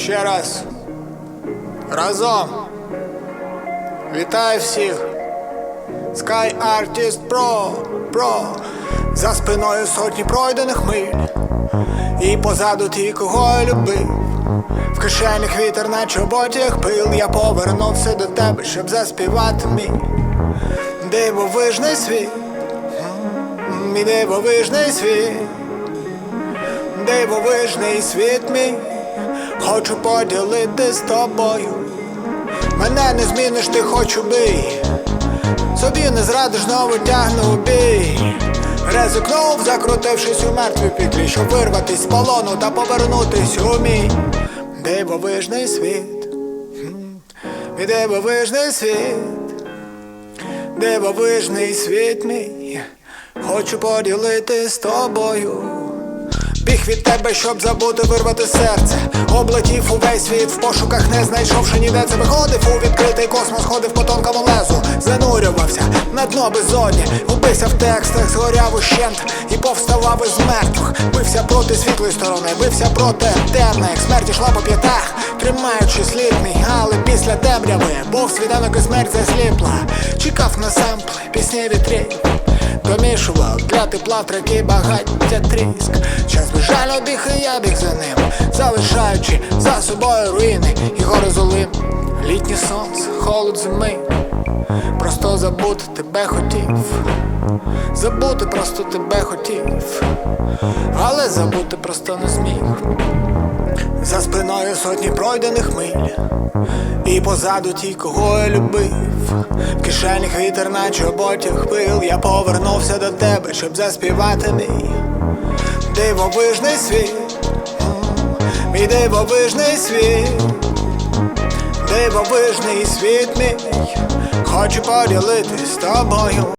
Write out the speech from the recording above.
Ще раз. Разом. Вітаю всіх. Sky Artist Pro, Pro. За спиною сотні пройдених миль. І позаду ті, кого я любив. В кишенях вітер, наче потяг пил. Я повернувся до тебе, щоб заспівати мій дивовижний світ. Мій дивовижний світ. Дивовижний світ мій. Хочу поділити з тобою. Мене не зміниш, ти хочу бий. Собі не зрадиш, знову тягну бій. Ризикнув, закрутившись у мертвій петлі, щоб вирватись з полону та повернутись у мій дивовижний світ. Мій дивовижний світ. Дивовижний світ мій. Хочу поділити з тобою. Біг від тебе, щоб забути вирвати серце. Облетів увесь світ в пошуках, не знайшовши ніде це виходив у відкритий космос, ходив по тонкому лезу, занурювався на дно безодні, вбився в текстах, згоряв ущент і повставав із мертвих. Бився проти світлої сторони, бився проти темної, як смерть йшла по п'ятах, тримаючи слід але після темряви був світанок і смерть засліпла. Чекав на сампли, пісні вітрів. Домішував для тепла треки багаття тріск Час біг і я біг за ним Залишаючи за собою руїни і гори золим Літнє сонце, холод зими. Просто забути тебе хотів. Забути просто тебе хотів. Але забути просто не зміг. За спиною сотні пройдених миль, і позаду ті, кого я любив. В кишенях вітер, наче потяг пил. Я повернувся до тебе, щоб заспівати мій дивовижний світ, мій дивовижний світ, дивовижний світ мій. Хочу поділитись з тобою.